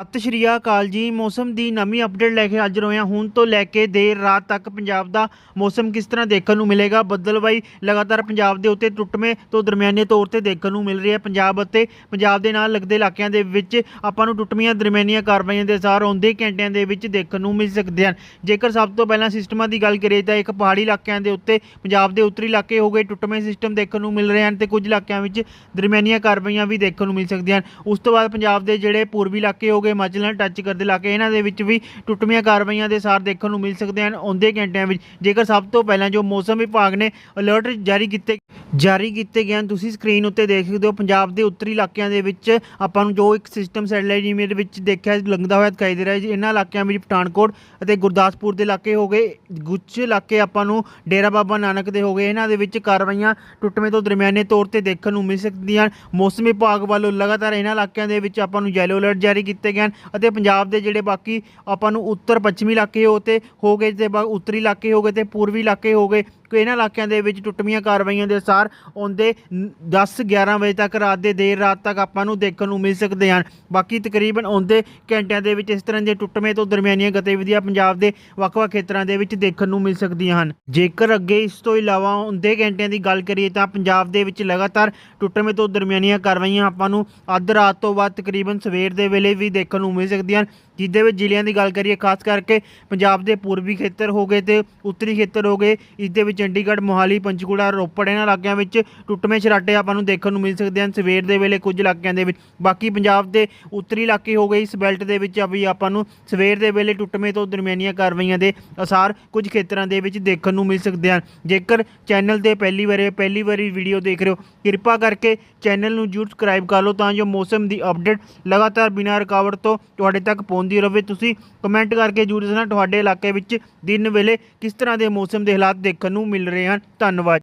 ਸਤਿ ਸ਼੍ਰੀ ਅਕਾਲ ਜੀ। ਮੌਸਮ ਦੀ ਨਵੀਂ ਅਪਡੇਟ ਲੈ ਕੇ ਹਾਜ਼ਰ ਹੋਏ ਹਾਂ। ਹੁਣ ਤੋਂ ਲੈ ਕੇ ਦੇਰ ਰਾਤ ਤੱਕ ਪੰਜਾਬ ਦਾ ਮੌਸਮ ਕਿਸ ਤਰ੍ਹਾਂ ਦੇਖਣ ਨੂੰ ਮਿਲੇਗਾ? ਬੱਦਲਬਾਈ ਲਗਾਤਾਰ ਪੰਜਾਬ ਦੇ ਉੱਤੇ ਟੁੱਟਵੇਂ ਤੋਂ ਦਰਮਿਆਨੇ ਤੌਰ ਤੇ ਦੇਖਣ ਨੂੰ ਮਿਲ ਰਹੀ ਹੈ। ਪੰਜਾਬ ਅਤੇ ਪੰਜਾਬ ਦੇ ਨਾਲ ਲੱਗਦੇ ਇਲਾਕਿਆਂ ਦੇ ਵਿੱਚ ਆਪਾਂ ਨੂੰ ਟੁੱਟਵੀਆਂ ਦਰਮਿਆਨੀਆਂ ਕਾਰਵਾਈਆਂ ਦੇ ਅਸਰ ਆਉਂਦੇ ਘੰਟਿਆਂ ਦੇ ਵਿੱਚ ਦੇਖਣ ਨੂੰ ਮਿਲ ਸਕਦੇ ਹਨ। ਜੇਕਰ ਸਭ ਤੋਂ ਪਹਿਲਾਂ ਸਿਸਟਮਾਂ ਦੀ ਗੱਲ ਕਰੀਏ ਤਾਂ ਇੱਕ ਪਹਾੜੀ ਇਲਾਕਿਆਂ ਦੇ ਉੱਤੇ ਪੰਜਾਬ ਦੇ ਉੱਤਰੀ ਇਲਾਕੇ ਹੋ ਗਏ ਟੁੱਟਵੇਂ ਸਿਸਟਮ ਦੇਖਣ ਨੂੰ ਮਿਲ ਰਹੇ ਹਨ ਤੇ ਕੁਝ ਇਲਾਕਿਆਂ ਵਿੱਚ ਦਰਮਿਆਨੀਆਂ ਕਾਰਵਾਈਆਂ ਵੀ ਦੇਖਣ ਨੂੰ ਮਿਲ ਸਕਦੀਆਂ ਹਨ। ਉਸ ਤੋਂ ਬਾਅਦ ਪੰਜਾਬ ਦੇ ਜਿਹੜੇ ਪੂਰਬੀ ਇਲਾਕੇ ਹੋ ਗਏ ਹਿਮਾਚਲ ਨਾਲ ਟੱਚ ਕਰਦੇ ਇਲਾਕੇ ਇਹਨਾਂ ਦੇ ਵਿੱਚ ਵੀ ਟੁੱਟਵੀਆਂ ਕਾਰਵਾਈਆਂ ਦੇ ਸਾਰ ਦੇਖਣ ਨੂੰ ਮਿਲ ਸਕਦੇ ਹਨ ਆਉਂਦੇ ਘੰਟਿਆਂ ਵਿੱਚ। ਜੇਕਰ ਸਭ ਤੋਂ ਪਹਿਲਾਂ ਜੋ ਮੌਸਮ ਵਿਭਾਗ ਨੇ ਅਲਰਟ ਜਾਰੀ ਕੀਤੇ ਜਾਰੀ ਕੀਤੇ ਗਏ ਹਨ। ਤੁਸੀਂ ਸਕਰੀਨ ਉੱਤੇ ਦੇਖ ਸਕਦੇ ਹੋ, ਪੰਜਾਬ ਦੇ ਉੱਤਰੀ ਇਲਾਕਿਆਂ ਦੇ ਵਿੱਚ ਆਪਾਂ ਨੂੰ ਜੋ ਇੱਕ ਸਿਸਟਮ ਸੈਟਲਾਈਟ ਇਮੇਜ ਵਿੱਚ ਦੇਖਿਆ ਲੰਘਦਾ ਹੋਇਆ ਦਿਖਾਈ ਦੇ ਰਿਹਾ ਹੈ। ਜੀ। ਇਹਨਾਂ ਇਲਾਕਿਆਂ ਵਿੱਚ ਪਠਾਨਕੋਟ ਅਤੇ ਗੁਰਦਾਸਪੁਰ ਦੇ ਇਲਾਕੇ ਹੋ ਗਏ ਕੁਝ ਇਲਾਕੇ ਆਪਾਂ ਨੂੰ ਡੇਰਾ ਬਾਬਾ ਨਾਨਕ ਦੇ ਹੋ ਗਏ। ਇਹਨਾਂ ਦੇ ਵਿੱਚ ਕਾਰਵਾਈਆਂ ਟੁੱਟਵੇਂ ਤੋਂ ਦਰਮਿਆਨੇ ਤੌਰ ਤੇ ਦੇਖਣ ਨੂੰ ਮਿਲ ਸਕਦੀਆਂ ਹਨ। ਮੌਸਮ ਵਿਭਾਗ ਵੱਲੋਂ ਲਗਾਤਾਰ ਇਹਨਾਂ ਇਲਾਕਿਆਂ ਦੇ ਵਿੱਚ ਆਪਾਂ ਨੂੰ ਯੈਲੋ ਅਲਰਟ ਜਾਰੀ ਕੀਤੇ ਗਏ ਹਨ ਅਤੇ ਪੰਜਾਬ ਦੇ ਜਿਹੜੇ ਬਾਕੀ ਆਪਾਂ ਨੂੰ ਉੱਤਰ ਪੱਛਮੀ ਇਲਾਕੇ ਹੋ ਤੇ ਹੋ ਗਏ ਤੇ ਬਾ- ਉੱਤਰੀ ਇਲਾਕੇ ਹੋ ਗਏ ਤੇ ਪੂਰਬੀ ਇਲਾਕੇ ਹੋ ਗਏ। ਇਹਨਾਂ ਇਲਾਕਿਆਂ ਦੇ ਵਿੱਚ ਟੁੱਟਵੀਆਂ ਕਾਰਵਾਈਆਂ ਦੇ ਅਨੁਸਾਰ ਆਉਂਦੇ 10 11 ਵਜੇ ਤੱਕ ਰਾਤ ਦੇ ਦੇਰ ਰਾਤ ਤੱਕ ਆਪਾਂ ਨੂੰ ਦੇਖਣ ਨੂੰ ਮਿਲ ਸਕਦੇ ਹਨ। ਬਾਕੀ ਤਕਰੀਬਨ ਆਉਂਦੇ ਘੰਟਿਆਂ ਦੇ ਵਿੱਚ ਇਸ ਤਰ੍ਹਾਂ ਦੀਆਂ ਟੁੱਟਵੇਂ ਤੋਂ ਦਰਮਿਆਨੀਆਂ ਗਤੀਵਿਧੀਆਂ ਪੰਜਾਬ ਦੇ ਵੱਖ-ਵੱਖ ਖੇਤਰਾਂ ਦੇ ਵਿੱਚ ਦੇਖਣ ਨੂੰ ਮਿਲ ਸਕਦੀਆਂ ਹਨ। ਜੇਕਰ ਅੱਗੇ ਇਸ ਤੋਂ ਇਲਾਵਾ ਆਉਂਦੇ ਘੰਟਿਆਂ ਦੀ ਗੱਲ ਕਰੀਏ ਤਾਂ ਪੰਜਾਬ ਦੇ ਵਿੱਚ ਲਗਾਤਾਰ ਟੁੱਟਵੇਂ ਤੋਂ ਦਰਮਿਆਨੀਆਂ ਕਾਰਵਾਈਆਂ ਆਪਾਂ ਨੂੰ ਅੱਧ ਰਾਤ ਤੋਂ ਬਾਅਦ ਤਕਰੀਬਨ ਸਵੇਰ ਦੇ ਵੇਲੇ ਵੀ ਦੇਖਣ ਨੂੰ ਮਿਲ ਸਕਦੀਆਂ ਹਨ। ਜਿੱਦੇ ਵਿੱਚ ਜ਼ਿਲ੍ਹਿਆਂ ਦੀ ਗੱਲ ਕਰੀਏ, ਖਾਸ ਕਰਕੇ ਪੰਜਾਬ ਦੇ ਪੂਰਬੀ ਖੇਤਰ ਹੋ ਗਏ ਤੇ ਉੱਤਰੀ ਖੇਤਰ ਹੋ ਗਏ, ਇਸ ਦੇ ਵਿੱਚ ਚੰਡੀਗੜ੍ਹ, ਮੋਹਾਲੀ, ਪੰਚਕੂਲਾ, ਰੋਪੜ, ਇਹਨਾਂ ਇਲਾਕਿਆਂ ਵਿੱਚ ਟੁੱਟਵੇਂ ਛਰਾਟੇ ਆਪਾਂ ਨੂੰ ਦੇਖਣ ਨੂੰ ਮਿਲ ਸਕਦੇ ਹਨ ਸਵੇਰ ਦੇ ਵੇਲੇ ਕੁਝ ਇਲਾਕਿਆਂ ਦੇ ਵਿੱਚ। ਬਾਕੀ ਪੰਜਾਬ ਦੇ ਉੱਤਰੀ ਇਲਾਕੇ ਹੋ ਗਏ ਇਸ ਬੈਲਟ ਦੇ ਵਿੱਚ ਵੀ ਆਪਾਂ ਨੂੰ ਸਵੇਰ ਦੇ ਵੇਲੇ ਟੁੱਟਵੇਂ ਤੋਂ ਦਰਮਿਆਨੀਆਂ ਕਾਰਵਾਈਆਂ ਦੇ ਅਸਾਰ ਕੁਝ ਖੇਤਰਾਂ ਦੇ ਵਿੱਚ ਦੇਖਣ ਨੂੰ ਮਿਲ ਸਕਦੇ ਹਨ। ਜੇਕਰ ਚੈਨਲ ਤੇ ਪਹਿਲੀ ਵਾਰੀ ਪਹਿਲੀ ਵਾਰੀ ਵੀਡੀਓ ਦੇਖ ਰਹੇ ਹੋ, ਕਿਰਪਾ ਕਰਕੇ ਚੈਨਲ ਨੂੰ ਜਰੂਰ ਸਬਸਕ੍ਰਾਈਬ ਕਰ ਲਓ ਤਾਂ ਜੋ ਮੌਸਮ ਦੀ ਅਪਡੇਟ ਲਗਾਤਾਰ ਬਿਨਾਂ ਰੁਕਾਵਟ ਤੋਂ ਤੁਹਾਡੇ ਤੱਕ ਪਹੁੰਚਦੀ ਰਹੇ। ਤੁਸੀਂ ਕਮੈਂਟ ਕਰਕੇ ਜਰੂਰ ਦੱਸਣਾ ਤੁਹਾਡੇ ਇਲਾਕੇ ਵਿੱਚ ਦਿਨ ਵੇਲੇ ਕਿਸ ਤਰ੍ਹਾਂ ਦੇ ਮੌਸਮ ਦੇ ਹਾਲਾਤ ਦੇਖਣ ਨੂੰ ਮਿਲ ਰਹੇ ਹਨ। ਧੰਨਵਾਦ।